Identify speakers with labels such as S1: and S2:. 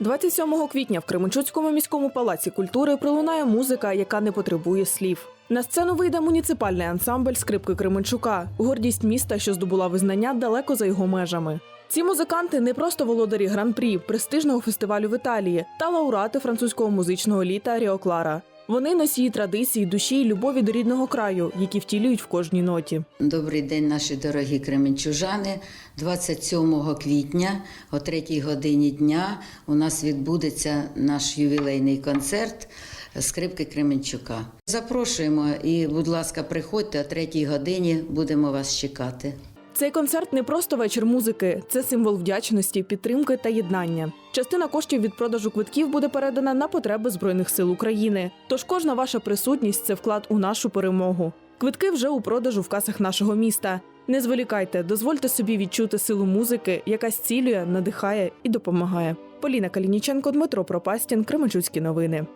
S1: 27 квітня в Кременчуцькому міському палаці культури пролунає музика, яка не потребує слів. На сцену вийде муніципальний ансамбль скрипки Кременчука, гордість міста, що здобула визнання далеко за його межами. Ці музиканти не просто володарі гран-прі престижного фестивалю в Італії та лауреати французького музичного літа Ріо Клара. Вони носії традицій, душі й любові до рідного краю, які втілюють в кожній ноті.
S2: Добрий день, наші дорогі кременчужани. 27 квітня о 3 годині дня у нас відбудеться наш ювілейний концерт скрипки Кременчука. Запрошуємо і, будь ласка, приходьте о 3 годині, будемо вас чекати.
S1: Цей концерт не просто вечір музики, це символ вдячності, підтримки та єднання. Частина коштів від продажу квитків буде передана на потреби Збройних сил України. Тож кожна ваша присутність це вклад у нашу перемогу. Квитки вже у продажу в касах нашого міста. Не зволікайте, дозвольте собі відчути силу музики, яка зцілює, надихає і допомагає. Поліна Калініченко, Дмитро Пропастін, Кременчуцькі новини.